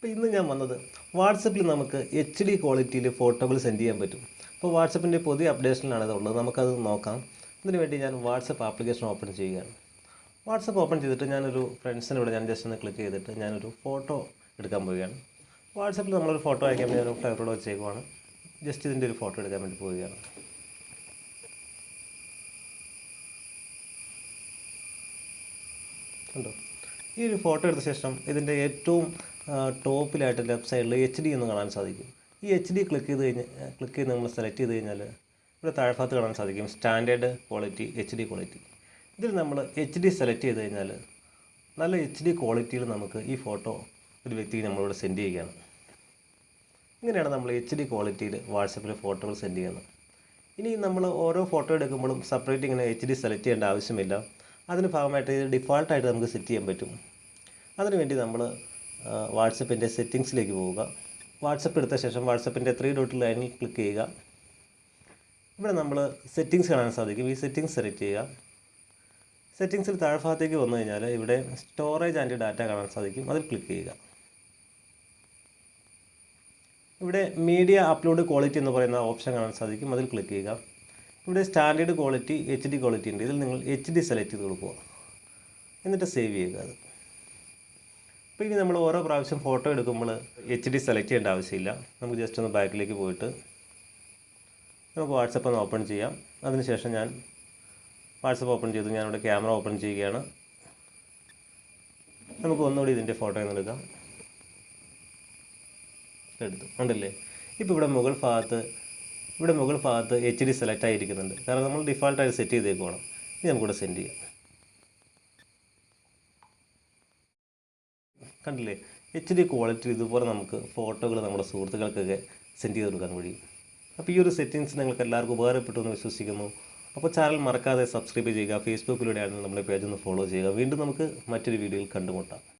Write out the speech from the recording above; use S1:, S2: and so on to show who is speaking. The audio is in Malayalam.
S1: അപ്പോൾ ഇന്ന് ഞാൻ വന്നത് വാട്സപ്പിൽ നമുക്ക് എച്ച് ഡി ക്വാളിറ്റിയിൽ ഫോട്ടോകൾ സെൻഡ് ചെയ്യാൻ പറ്റും. അപ്പോൾ വാട്സപ്പിന്റെ പുതിയ അപ്ഡേഷനിലാണ് ഇതുള്ളത്. നമുക്കത് നോക്കാം. അതിന് വേണ്ടി ഞാൻ വാട്സപ്പ് ആപ്ലിക്കേഷൻ ഓപ്പൺ ചെയ്യുകയാണ്. വാട്സപ്പ് ഓപ്പൺ ചെയ്തിട്ട് ഞാനൊരു ഇവിടെ ഞാൻ ജസ്റ്റ് ഒന്ന് ക്ലിക്ക് ചെയ്തിട്ട് ഞാനൊരു ഫോട്ടോ എടുക്കാൻ പോവുകയാണ്. വാട്സപ്പിൽ നമ്മളൊരു ഫോട്ടോ അയക്കാൻ വേണ്ടി ഞാൻ ഫ്ലവറോട് വെച്ചേക്കുവാണ്. ജസ്റ്റ് ഇതിന്റെ ഒരു ഫോട്ടോ എടുക്കാൻ വേണ്ടി പോവുകയാണ്. കണ്ടോ? ഈ ഒരു ഫോട്ടോ എടുത്ത ശേഷം ഇതിന്റെ ഏറ്റവും ടോപ്പിലായിട്ട് ലെഫ്റ്റ് സൈഡിൽ എച്ച് ഡി എന്ന് കാണാൻ സാധിക്കും. ഈ എച്ച് ഡി ക്ലിക്ക് ചെയ്ത് കഴിഞ്ഞാൽ ക്ലിക്ക് ചെയ്ത് നമ്മൾ സെലക്ട് ചെയ്ത് കഴിഞ്ഞാൽ ഇവിടെ താഴ്ഭാഗത്ത് കാണാൻ സാധിക്കും. Standard quality H D quality ഇതിൽ നമ്മൾ എച്ച് ഡി സെലക്ട് ചെയ്ത് കഴിഞ്ഞാൽ നല്ല എച്ച് ഡി ക്വാളിറ്റിയിൽ നമുക്ക് ഈ ഫോട്ടോ ഒരു വ്യക്തിക്ക് നമ്മളിവിടെ സെൻഡ് ചെയ്യുകയാണ്. ഇങ്ങനെയാണ് നമ്മൾ എച്ച് ഡി ക്വാളിറ്റിയിൽ വാട്സപ്പിൽ ഫോട്ടോകൾ സെൻഡ് ചെയ്യുന്നത്. ഇനി നമ്മൾ ഓരോ ഫോട്ടോ എടുക്കുമ്പോഴും സെപ്പറേറ്റ് ഇങ്ങനെ എച്ച് ഡി സെലക്ട് ചെയ്യേണ്ട ആവശ്യമില്ല. അതിന് ഭാഗമായിട്ട് ഇത് ഡിഫാൾട്ടായിട്ട് നമുക്ക് സെറ്റ് ചെയ്യാൻ പറ്റും. അതിനുവേണ്ടി നമ്മൾ വാട്സപ്പിന്റെ സെറ്റിങ്സിലേക്ക് പോവുക. വാട്സപ്പ് എടുത്ത ശേഷം വാട്സപ്പിന്റെ ത്രീ ഡോട്ട് ലൈനിൽ ക്ലിക്ക് ചെയ്യുക. ഇവിടെ നമ്മൾ സെറ്റിങ്സ് കാണാൻ സാധിക്കും. ഈ സെറ്റിങ്സ് സെലക്ട് ചെയ്യുക. സെറ്റിങ്സിൽ താഴ്ഭാഗത്തേക്ക് വന്നു കഴിഞ്ഞാൽ ഇവിടെ സ്റ്റോറേജ് ആൻഡ് ഡാറ്റ കാണാൻ സാധിക്കും. അതിൽ ക്ലിക്ക് ചെയ്യുക. ഇവിടെ മീഡിയ അപ്ലോഡ് ക്വാളിറ്റി എന്ന് പറയുന്ന ഓപ്ഷൻ കാണാൻ സാധിക്കും. അതിൽ ക്ലിക്ക് ചെയ്യുക. ഇവിടെ standard quality H D quality ഉണ്ട്. ഇതിൽ നിങ്ങൾ എച്ച് ഡി സെലക്ട് ചെയ്ത് കൊടുക്കുക. എന്നിട്ട് സേവ് ചെയ്യുക അത്. അപ്പോൾ ഇനി നമ്മൾ ഓരോ പ്രാവശ്യം ഫോട്ടോ എടുക്കുമ്പോൾ എച്ച് ഡി സെലക്ട് ചെയ്യേണ്ട ആവശ്യമില്ല. നമുക്ക് ജസ്റ്റ് ഒന്ന് ബാക്കിലേക്ക് പോയിട്ട് നമുക്ക് വാട്സപ്പ് ഒന്ന് ഓപ്പൺ ചെയ്യാം. അതിനുശേഷം ഞാൻ വാട്സപ്പ് ഓപ്പൺ ചെയ്തു. ഞാനിവിടെ ക്യാമറ ഓപ്പൺ ചെയ്യുകയാണ്. നമുക്ക് ഒന്നുകൂടി ഇതിന്റെ ഫോട്ടോ ഒന്ന് എടുക്കാം. എടുത്തു. ഉണ്ടല്ലേ ഇപ്പോൾ ഇവിടെ മുകൾ ഭാഗത്ത് ഇവിടെ മുകൾ ഭാഗത്ത് എച്ച് ഡി സെലക്ട് ആയിരിക്കുന്നുണ്ട്. കാരണം നമ്മൾ ഡിഫാൾട്ടായിട്ട് സെറ്റ് ചെയ്തേക്കുവാണ്. ഇനി നമുക്കിവിടെ സെൻഡ് ചെയ്യാം. കണ്ടില്ലേ? എച്ച് ഡി ക്വാളിറ്റി ഇതുപോലെ നമുക്ക് ഫോട്ടോകൾ നമ്മുടെ സുഹൃത്തുക്കൾക്കൊക്കെ സെൻഡ് ചെയ്ത് കൊടുക്കാൻ കഴിയും അപ്പോൾ ഈ ഒരു സെറ്റിങ്സ് നിങ്ങൾക്ക് എല്ലാവർക്കും ഉപകാരപ്പെട്ടു എന്ന് വിശ്വസിക്കുന്നു. അപ്പോൾ ചാനൽ മറക്കാതെ സബ്സ്ക്രൈബ് ചെയ്യുക. ഫേസ്ബുക്കിലൂടെയാണ് നമ്മുടെ പേജ് ഒന്ന് ഫോളോ ചെയ്യുക. വീണ്ടും നമുക്ക് മറ്റൊരു വീഡിയോയിൽ കണ്ടുമുട്ടാം.